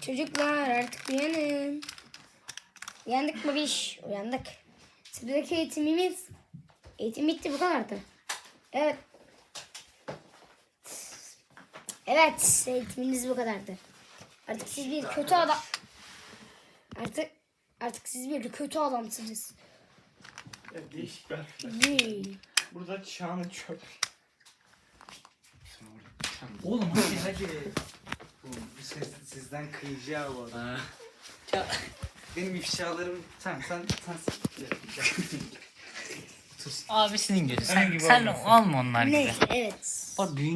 Çocuklar artık uyanın. Uyandık mı biş? Uyandık. Sıradaki eğitimimiz eğitim bitti bu kadardı. Evet. Evet eğitiminiz bu kadardı. Artık siz bir kötü adam. Artık artık siz bir kötü adamsınız. Ya değişik bir arkadaş. Yee. Burada çağını çöp. Oğlum hadi hadi. Ses sizden kıyacağı bu arada. Ha. Ya, Benim ifşalarım sen sen sen. abisinin gözü. Sen Sen, gibi sen olmasın. olma onlar gibi. Neyse evet. O büyüyünce